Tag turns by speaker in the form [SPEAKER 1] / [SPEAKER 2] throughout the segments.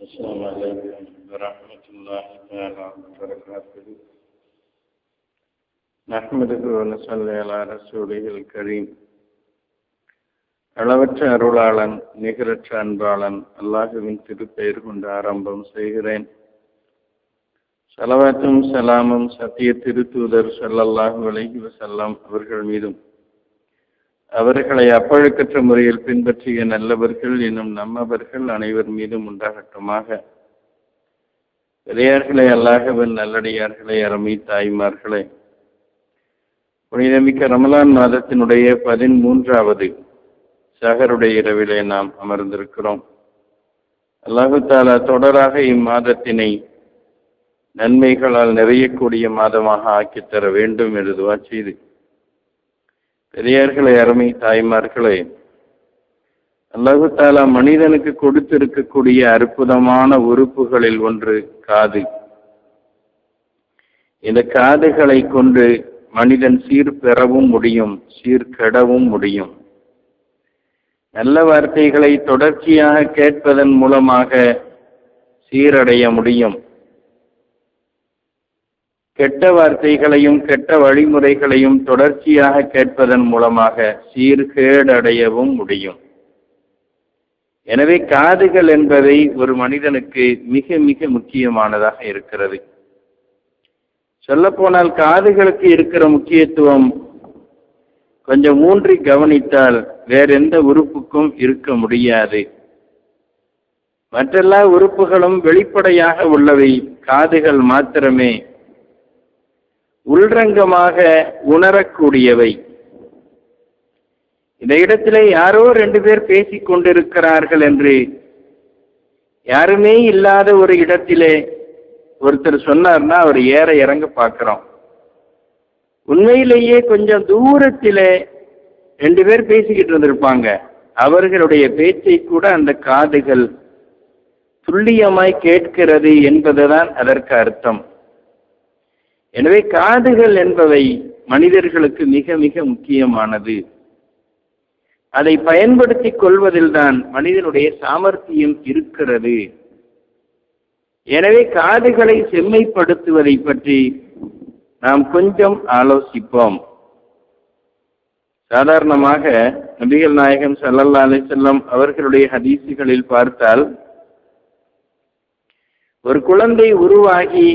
[SPEAKER 1] السلام عليكم ورحمة الله تعالى وبركاته نحمده ونصلي على رسوله الكريم அளவற்ற அருளாளன் நிகரற்ற அன்பாளன் அல்லாஹுவின் திருப்பெயர் கொண்டு ஆரம்பம் செய்கிறேன் சலவாத்தும் சலாமும் சத்திய திருத்தூதர் ஸல்லல்லாஹு அலைஹி வஸல்லம் அவர்கள் மீதும் அவர்களை அப்பழுக்கற்ற முறையில் பின்பற்றிய நல்லவர்கள் என்னும் நம்மவர்கள் அனைவர் மீதும் உண்டாகட்டுமாக. பெரியார்களே அல்லாஹவன் நல்லடியார்களே அருமை தாய்மார்களே. புனிதமிக்க ரமலான் மாதத்தினுடைய பதிமூன்றாவது சகருடைய இரவிலே நாம் அமர்ந்திருக்கிறோம். அல்லாஹு தாலா தொடராக இம்மாதத்தினை நன்மைகளால் நிறையக்கூடிய மாதமாக ஆக்கித் தர வேண்டும் என்று துவா செய்து பெரியார்களே அருமை தாய்மார்களே அல்லாஹு தாலா மனிதனுக்கு கொடுத்திருக்கக்கூடிய அற்புதமான உறுப்புகளில் ஒன்று காது. இந்த காதுகளை கொண்டு மனிதன் சீர் பெறவும் முடியும் சீர்கெடவும் முடியும். நல்ல வார்த்தைகளை தொடர்ச்சியாக கேட்பதன் மூலமாக சீரடைய முடியும். கெட்ட வார்த்தைகளையும் கெட்ட வழிமுறைகளையும் தொடர்ச்சியாக கேட்பதன் மூலமாக சீர்கேடடையவும் முடியும். எனவே காதுகள் என்பவை ஒரு மனிதனுக்கு மிக மிக முக்கியமானதாக இருக்கிறது. சொல்லப்போனால் காதுகளுக்கு இருக்கிற முக்கியத்துவம் கொஞ்சம் ஊன்றி கவனித்தால் வேற எந்த உறுப்புக்கும் இருக்க முடியாது. மற்றெல்லா உறுப்புகளும் வெளிப்படையாக உள்ளவை. காதுகள் மாத்திரமே உள்ரங்கமாக உணரக்கூடியவை. இந்த இடத்திலே யாரோ ரெண்டு பேர் பேசிக் கொண்டிருக்கிறார்கள் என்று யாருமே இல்லாத ஒரு இடத்திலே ஒருத்தர் சொன்னார்னா அவர் ஏற இறங்க பார்க்கிறோம். உண்மையிலேயே கொஞ்சம் தூரத்திலே ரெண்டு பேர் பேசிக்கிட்டு இருந்திருப்பாங்க. அவர்களுடைய பேச்சை கூட அந்த காதுகள் துல்லியமாய் கேட்கிறது என்பதுதான் அதற்கு அர்த்தம். எனவே காதுகள் என்பவை மனிதர்களுக்கு மிக மிக முக்கியமானது. அதை பயன்படுத்திக் கொள்வதில்தான் மனிதனுடைய சாமர்த்தியம் இருக்கிறது. எனவே காதுகளை செம்மைப்படுத்துவதை பற்றி நாம் கொஞ்சம் ஆலோசிப்போம். சாதாரணமாக நபிகள் நாயகம் சல்லல்லா அலி செல்லம் அவர்களுடைய ஹதீசுகளில் பார்த்தால் ஒரு குழந்தை உருவாகி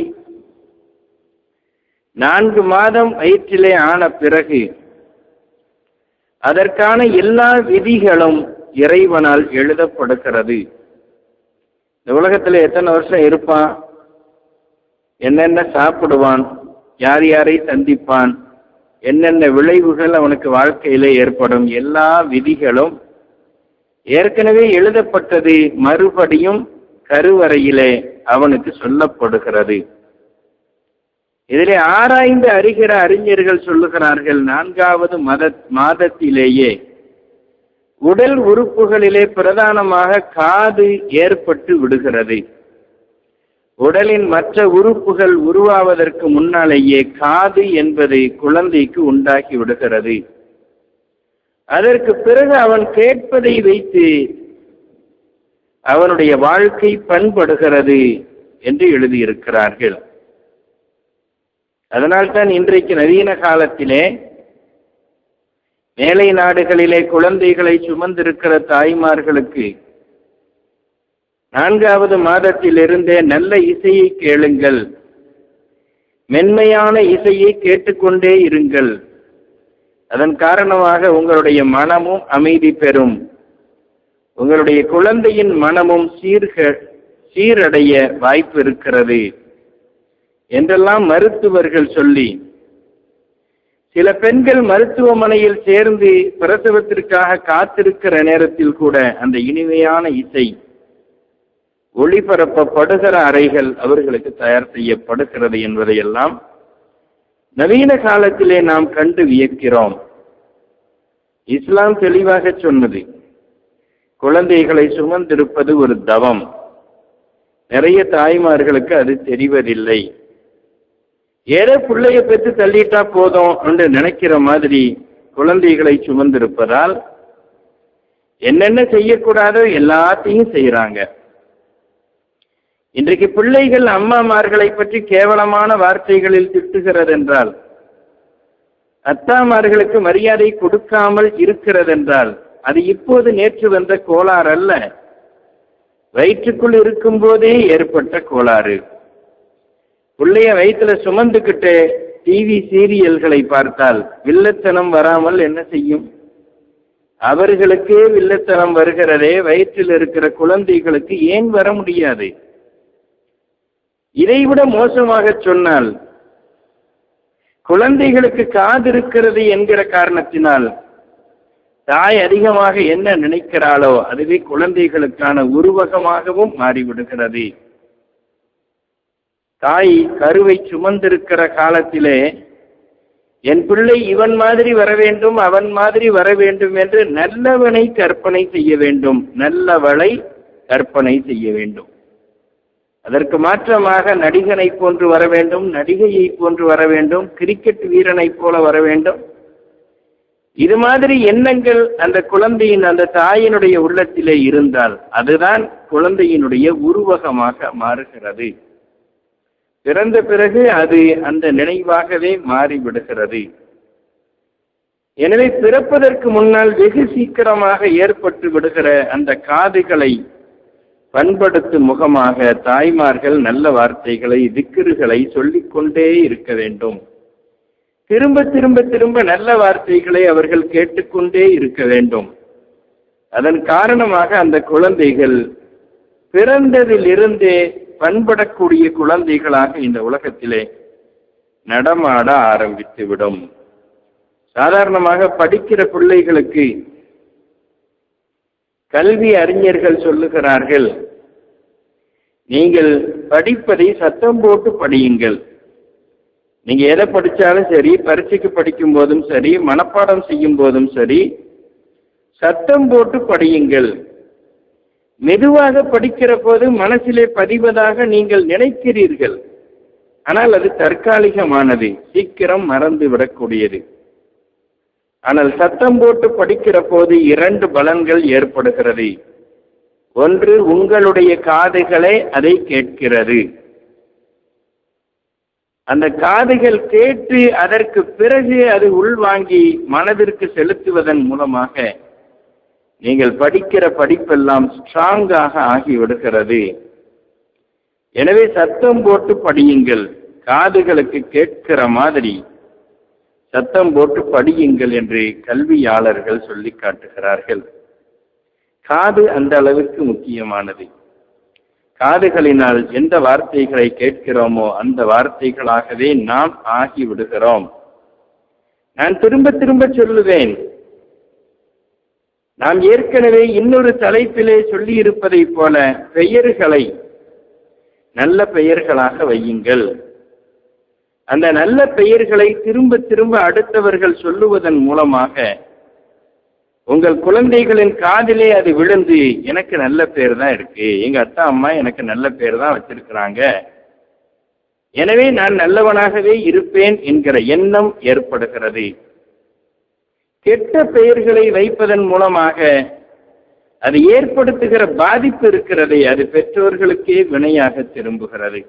[SPEAKER 1] நான்கு மாதம் வயிற்றிலே ஆன பிறகு அதற்கான எல்லா விதிகளும் இறைவனால் எழுதப்படுகிறது. இந்த உலகத்துல எத்தனை வருஷம் இருப்பான்? என்னென்ன சாப்பிடுவான்? யார் யாரை சந்திப்பான்? என்னென்ன விளைவுகள் அவனுக்கு வாழ்க்கையிலே ஏற்படும்? எல்லா விதிகளும் ஏற்கனவே எழுதப்பட்டது மறுபடியும் கருவறையிலே அவனுக்கு சொல்லப்படுகிறது. இதிலே ஆராய்ந்து அறிகிற அறிஞர்கள் சொல்லுகிறார்கள் நான்காவது மத மாதத்திலேயே உடல் உறுப்புகளிலே பிரதானமாக காது ஏற்பட்டு விடுகிறது. உடலின் மற்ற உறுப்புகள் உருவாவதற்கு முன்னாலேயே காது என்பது குழந்தைக்கு உண்டாக்கி விடுகிறது. அதற்கு பிறகு அவன் கேட்பதை வைத்து அவனுடைய வாழ்க்கை பண்படுகிறது என்று எழுதியிருக்கிறார்கள். அதனால்தான் இன்றைக்கு நவீன காலத்திலே மேலை நாடுகளிலே குழந்தைகளை சுமந்திருக்கிற தாய்மார்களுக்கு நான்காவது மாதத்திலிருந்தே நல்ல இசையை கேளுங்கள். மென்மையான இசையை கேட்டுக்கொண்டே இருங்கள். அதன் காரணமாக உங்களுடைய மனமும் அமைதி பெறும். உங்களுடைய குழந்தையின் மனமும் சீர்க சீரடைய வாய்ப்பு இருக்கிறது. என்றெல்லாம் மருத்துவர்கள் சொல்லி சில பெண்கள் மருத்துவமனையில் சேர்ந்து பிரசவத்திற்காக காத்திருக்கிற நேரத்தில் கூட அந்த இனிமையான இசை ஒளிபரப்பப்படுகிற அறைகள் அவர்களுக்கு தயார் செய்யப்படுகிறது என்பதையெல்லாம் நவீன காலத்திலே நாம் கண்டு வியக்கிறோம். இஸ்லாம் தெளிவாக சொன்னது குழந்தைகளை சுமந்திருப்பது ஒரு தவம். நிறைய தாய்மார்களுக்கு அது தெரிவதில்லை. ஏதோ பிள்ளைய பெற்று தள்ளிட்டா போதும் என்று நினைக்கிற மாதிரி குழந்தைகளை சுமந்திருப்பதால் என்னென்ன செய்யக்கூடாதோ எல்லாத்தையும் செய்யறாங்க இன்றைக்கு பிள்ளைகள் அம்மாமார்களை பற்றி கேவலமான வார்த்தைகளில் திட்டுகிறது என்றால் அத்தாமார்களுக்கு மரியாதை கொடுக்காமல் இருக்கிறது என்றால் அது இப்போது நேற்று வந்த கோளாறு அல்ல. வயிற்றுக்குள் இருக்கும் போதே ஏற்பட்ட கோளாறு. பிள்ளைய வயிற்றுல சுமந்துக்கிட்டு டிவி சீரியல்களை பார்த்தால் வில்லத்தனம் வராமல் என்ன செய்யும்? அவர்களுக்கே வில்லத்தனம் வருகிறதே வயிற்றில் இருக்கிற குழந்தைகளுக்கு ஏன் வர முடியாது? இதைவிட மோசமாக சொன்னால் குழந்தைகளுக்கு காது இருக்கிறது என்கிற காரணத்தினால் தாய் அதிகமாக என்ன நினைக்கிறாளோ அதுவே குழந்தைகளுக்கான உருவகமாகவும் மாறிவிடுகிறது. தாய் கருவை சுமந்திருக்கிற காலத்திலே என் பிள்ளை இவன் மாதிரி வர வேண்டும் அவன் மாதிரி வர வேண்டும் என்று நல்லவனை கற்பனை செய்ய வேண்டும். நல்லவளை கற்பனை செய்ய வேண்டும். அதற்கு மாற்றமாக நடிகனை போன்று வர வேண்டும் நடிகையை போன்று வர வேண்டும் கிரிக்கெட் வீரனை போல வர வேண்டும். இது மாதிரி எண்ணங்கள் அந்த குழந்தையின் அந்த தாயினுடைய உள்ளத்திலே இருந்தால் அதுதான் குழந்தையினுடைய உருவகமாக மாறுகிறது. பிறந்த பிறகு அது அந்த நினைவாகவே மாறிவிடுகிறது. எனவே பிறப்பதற்கு முன்னால் வெகு சீக்கிரமாக ஏற்பட்டு விடுகிற அந்த காதுகளை பண்படுத்தும் முகமாக தாய்மார்கள் நல்ல வார்த்தைகளை திக்கிறுகளை சொல்லிக்கொண்டே இருக்க வேண்டும். திரும்ப திரும்ப திரும்ப நல்ல வார்த்தைகளை அவர்கள் கேட்டுக்கொண்டே இருக்க வேண்டும். அதன் காரணமாக அந்த குழந்தைகள் பிறந்ததிலிருந்தே பண்படக்கூடிய குழந்தைகளாக இந்த உலகத்திலே நடமாட ஆரம்பித்து விடும் சாதாரணமாக படிக்கிற பிள்ளைகளுக்கு கல்வி அறிஞர்கள் சொல்லுகிறார்கள் நீங்கள் படிப்பதை சத்தம் போட்டு படியுங்கள். நீங்க எதை படிச்சாலும் சரி பரீட்சைக்கு படிக்கும் போதும் சரி மனப்பாடம் செய்யும் போதும் சரி சத்தம் போட்டு படியுங்கள். மெதுவாக படிக்கிற போது மனசிலே பதிவதாக நீங்கள் நினைக்கிறீர்கள். ஆனால் அது தற்காலிகமானது. சீக்கிரம் மறந்து விடக்கூடியது. ஆனால் சத்தம் போட்டு படிக்கிற போது இரண்டு பலன்கள் ஏற்படுகிறது. ஒன்று உங்களுடைய காதுகளே அதை கேட்கிறது. அந்த காதுகள் கேட்டு அதற்கு பிறகு அது உள்வாங்கி மனதிற்கு செலுத்துவதன் மூலமாக நீங்கள் படிக்கிற படிப்பெல்லாம் ஸ்ட்ராங்காக ஆகிவிடுகிறது. எனவே சத்தம் போட்டு படியுங்கள். காதுகளுக்கு கேட்கிற மாதிரி. சத்தம் போட்டு படியுங்கள் என்று கல்வியாளர்கள் சொல்லி காட்டுகிறார்கள். காது அந்த அளவுக்கு முக்கியமானது. காதுகளினால் எந்த வார்த்தைகளை கேட்கிறோமோ அந்த வார்த்தைகளாகவே நாம் ஆகிவிடுகிறோம். நான் திரும்ப திரும்ப சொல்லுவேன். நாம் ஏற்கனவே இன்னொரு தலைப்பிலே சொல்லியிருப்பதைப் போல பெயர்களை நல்ல பெயர்களாக வையுங்கள். அந்த நல்ல பெயர்களை திரும்ப திரும்ப அடுத்தவர்கள் சொல்லுவதன் மூலமாக உங்கள் குழந்தைகளின் காதிலே அது விழுந்து எனக்கு நல்ல பேர் தான் இருக்கு. எங்க அத்தா அம்மா எனக்கு நல்ல பேர் தான் வச்சிருக்கிறாங்க. எனவே நான் நல்லவனாகவே இருப்பேன் என்கிற எண்ணம் ஏற்படுகிறது. கெட்ட பெயர்களை வைப்பதன் மூலமாக அது ஏற்படுத்துகிற பாதிப்பு இருக்கிறதே அது பெற்றோர்களுக்கே வினையாக திரும்புகிறது.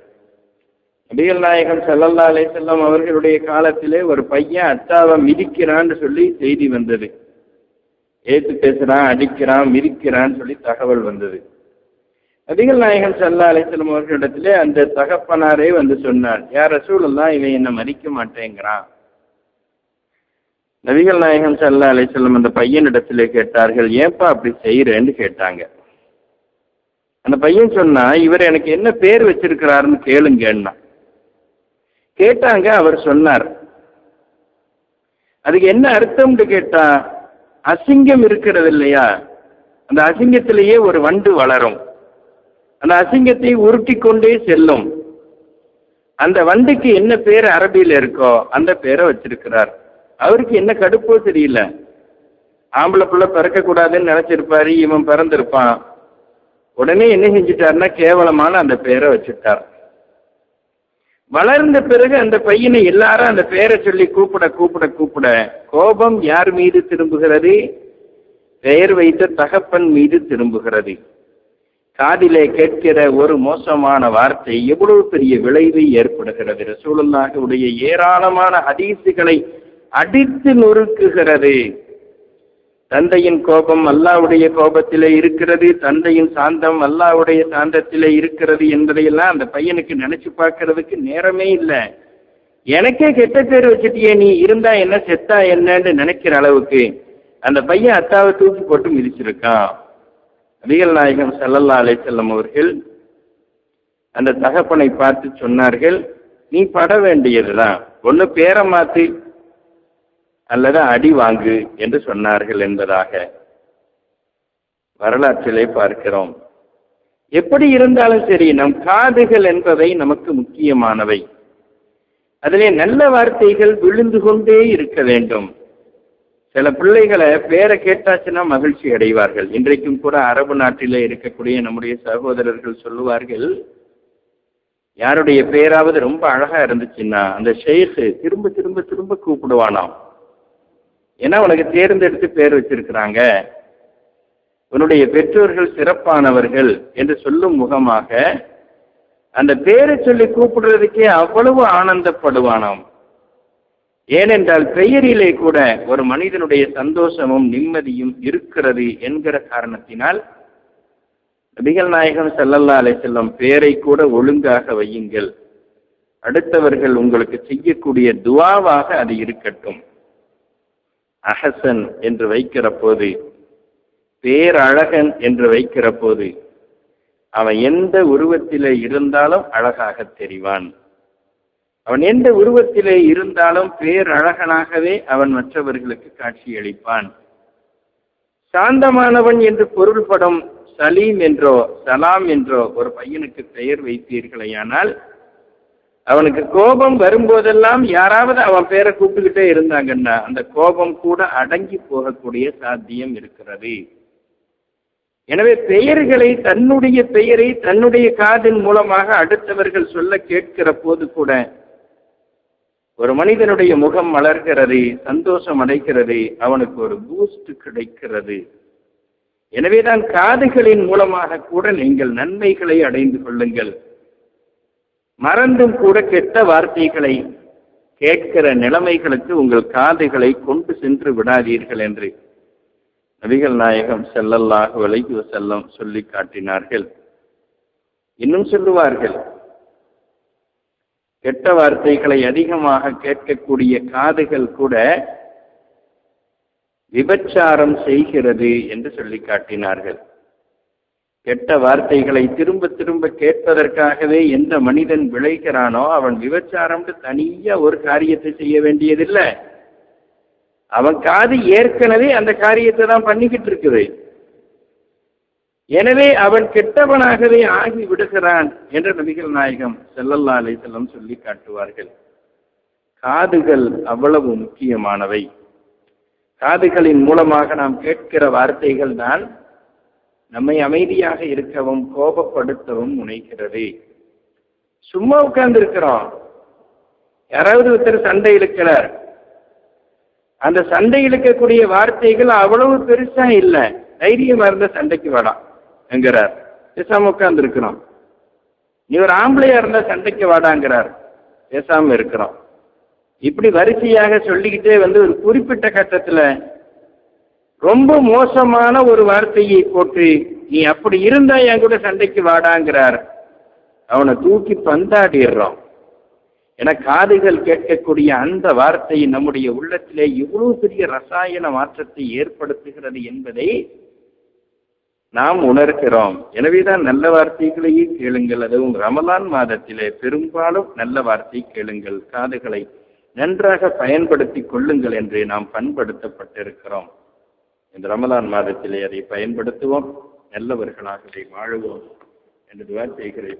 [SPEAKER 1] நபிகள் நாயகம் செல்லல்லா அலே செல்லம் அவர்களுடைய காலத்திலே ஒரு பையன் அத்தாவை மிதிக்கிறான்னு சொல்லி செய்தி வந்தது. ஏத்து பேசுறான் அடிக்கிறான் மிதிக்கிறான்னு சொல்லி தகவல் வந்தது. நபிகள் நாயகம் செல்லா அலே செல்லம் அவர்களிடத்திலே அந்த தகப்பனாரே வந்து சொன்னார் யார் ரசூலுல்லாஹ் இவன் என்னை மதிக்க மாட்டேங்கிறான். நபிகள் நாயகம் சல்லா அலைஹி அந்த பையனிடத்திலே கேட்டார்கள் ஏன்பா அப்படி செய்கிறேன்னு கேட்டாங்க. அந்த பையன் சொன்னா இவர் எனக்கு என்ன பேர் வச்சிருக்கிறாருன்னு கேளுங்கன்னா கேட்டாங்க அவர் சொன்னார். அதுக்கு என்ன அர்த்தம்னு கேட்டா அசிங்கம் இருக்கிறது இல்லையா அந்த அசிங்கத்திலேயே ஒரு வண்டு வளரும். அந்த அசிங்கத்தை உருட்டி கொண்டே செல்லும். அந்த வண்டுக்கு என்ன பேர் அரபியில் இருக்கோ அந்த பேரை வச்சிருக்கிறார். அவருக்கு என்ன கடுப்போ தெரியல. ஆம்பளை பிள்ளை பிறக்கக்கூடாதுன்னு நினச்சிருப்பாரு நினைச்சிருப்பாரு இவன் பிறந்திருப்பான். உடனே என்ன செஞ்சிட்டாருன்னா கேவலமான அந்த பேரை வச்சுட்டார். வளர்ந்த பிறகு அந்த பையனை எல்லாரும் அந்த பெயரை சொல்லி கூப்பிட கூப்பிட கூப்பிட கோபம் யார் மீது திரும்புகிறது? பெயர் வைத்த தகப்பன் மீது திரும்புகிறது. காதிலே கேட்கிற ஒரு மோசமான வார்த்தை எவ்வளவு பெரிய விளைவை ஏற்படுகிறது. ரசூலுல்லாஹுடைய ஏராளமான ஹதீசுகளை அடித்து நொறுக்குகிறது. தந்தையின் கோபம் அல்லாவுடைய கோபத்திலே இருக்கிறது தந்தையின் சாந்தம் அல்லாவுடைய சாந்தத்திலே இருக்கிறது என்பதையெல்லாம் அந்த பையனுக்கு நினைச்சு பார்க்கறதுக்கு நேரமே இல்லை. எனக்கே கெட்ட பேர் வச்சுட்டியே நீ இருந்தா என்ன செத்தா என்னன்னு நினைக்கிற அளவுக்கு அந்த பையன் அத்தாவை தூக்கி போட்டு மிதிச்சிருக்கான். நபிகள் நாயகம் ஸல்லல்லாஹு அலைஹி செல்லம் அவர்கள் அந்த தகப்பனை பார்த்து சொன்னார்கள் நீ பட வேண்டியதுதான். ஒன்னு பேரை மாத்து அல்லது அடி வாங்கு என்று சொன்னார்கள் என்பதாக வரலாற்றிலே பார்க்கிறோம். எப்படி இருந்தாலும் சரி நம் காதுகள் என்பவை நமக்கு முக்கியமானவை. அதிலே நல்ல வார்த்தைகள் விழுந்து கொண்டே இருக்க வேண்டும். சில பிள்ளைகளை பேரை கேட்டாச்சுன்னா மகிழ்ச்சி அடைவார்கள். இன்றைக்கும் கூட அரபு நாட்டிலே இருக்கக்கூடிய நம்முடைய சகோதரர்கள் சொல்லுவார்கள் யாருடைய பேராவது ரொம்ப அழகா இருந்துச்சுன்னா அந்த ஷேக்கு திரும்ப திரும்ப திரும்ப கூப்பிடுவானாம். ஏன்னா உனக்கு தேர்ந்தெடுத்து பேர் வச்சிருக்கிறாங்க? உன்னுடைய பெற்றோர்கள் சிறப்பானவர்கள் என்று சொல்லும் முகமாக அந்த பேரை சொல்லி கூப்பிடுறதுக்கே அவ்வளவு ஆனந்தப்படுவானாம். ஏனென்றால் பெயரிலே கூட ஒரு மனிதனுடைய சந்தோஷமும் நிம்மதியும் இருக்கிறது என்கிற காரணத்தினால் நபிகள் நாயகம் செல்லல்லா அலை செல்லும் பேரை கூட ஒழுங்காக வையுங்கள். அடுத்தவர்கள் உங்களுக்கு செய்யக்கூடிய துவாவாக அது இருக்கட்டும். அஹசன் என்று வைக்கிற போது பேரழகன் என்று வைக்கிற போது அவன் எந்த உருவத்திலே இருந்தாலும் அழகாக தெரிவான். அவன் எந்த உருவத்திலே இருந்தாலும் பேரழகனாகவே அவன் மற்றவர்களுக்கு காட்சியளிப்பான். சாந்தமானவன் என்று பொருள்படும் சலீம் என்றோ சலாம் என்றோ ஒரு பையனுக்கு பெயர் வைத்தீர்களேயானால் அவனுக்கு கோபம் வரும்போதெல்லாம் யாராவது அவன் பேரை கூப்பிட்டுக்கிட்டே இருந்தாங்கன்னா அந்த கோபம் கூட அடங்கி போகக்கூடிய சாத்தியம் இருக்கிறது. எனவே பெயர்களை தன்னுடைய பெயரை தன்னுடைய காதின் மூலமாக அடுத்தவர்கள் சொல்ல கேட்கிற போது கூட ஒரு மனிதனுடைய முகம் மலர்கிறது சந்தோஷம் அடைகிறது அவனுக்கு ஒரு பூஸ்ட் கிடைக்கிறது. எனவேதான் காதுகளின் மூலமாக கூட நீங்கள் நன்மைகளை அடைந்து கொள்ளுங்கள். மறந்தும் கூட கெட்ட வார்த்தைகளை கேட்கிற நிலைமைகளுக்கு உங்கள் காதுகளை கொண்டு சென்று விடாதீர்கள் என்று நபிகள் நாயகம் செல்லல்லாக விலகி செல்லம் சொல்லி காட்டினார்கள். இன்னும் சொல்லுவார்கள் கெட்ட வார்த்தைகளை அதிகமாக கேட்கக்கூடிய காதுகள் கூட விபச்சாரம் செய்கிறது என்று சொல்லி காட்டினார்கள். கெட்ட வார்த்தைகளை திரும்ப திரும்ப கேட்பதற்காகவே எந்த மனிதன் விளைகிறானோ அவன் விபச்சாரம்னு தனியா ஒரு காரியத்தை செய்ய வேண்டியதில்லை. அவன் காது ஏற்கனவே அந்த காரியத்தை தான் பண்ணிக்கிட்டு இருக்குது. எனவே அவன் கெட்டவனாகவே ஆகி விடுகிறான் என்ற நபிகள் நாயகம் செல்லல்லா அலைசல்லம் சொல்லி காட்டுவார்கள். காதுகள் அவ்வளவு முக்கியமானவை. காதுகளின் மூலமாக நாம் கேட்கிற வார்த்தைகள் தான் நம்மை அமைதியாக இருக்கவும் கோபப்படுத்தவும் முனைக்கிறது சும்மா உட்கார்ந்து இருக்கிறோம் யாராவது ஒருத்தர் சண்டை இழுக்கிறார். அந்த சண்டை இழுக்கக்கூடிய வார்த்தைகள் அவ்வளவு பெருசா இல்லை. தைரியமா இருந்த சண்டைக்கு வாடா என்கிறார். பேசாம உட்கார்ந்து இருக்கிறோம் நீ ஒரு ஆம்பளையா இருந்தா சண்டைக்கு வாடாங்கிறார். பேசாம இருக்கிறோம். இப்படி வரிசையாக சொல்லிக்கிட்டே வந்து ஒரு குறிப்பிட்ட கட்டத்துல ரொம்ப மோசமான ஒரு வார்த்தையை போட்டு நீ அப்படி இருந்தா என் கூட சண்டைக்கு வாடாங்கிறார். அவனை தூக்கி பந்தாடிடுறோம். என காதுகள் கேட்கக்கூடிய அந்த வார்த்தை நம்முடைய உள்ளத்திலே இவ்வளவு பெரிய ரசாயன மாற்றத்தை ஏற்படுத்துகிறது என்பதை நாம் உணர்கிறோம். எனவேதான் நல்ல வார்த்தைகளையே கேளுங்கள். அதுவும் ரமலான் மாதத்திலே பெரும்பாலும் நல்ல வார்த்தை கேளுங்கள். காதுகளை நன்றாக பயன்படுத்தி கொள்ளுங்கள் என்று நாம் பண்படுத்தப்பட்டிருக்கிறோம். இந்த ரமலான் மாதத்திலே அதை பயன்படுத்துவோம். நல்லவர்களாகவே வாழுவோம். என்று துவார் செய்கிறேன்.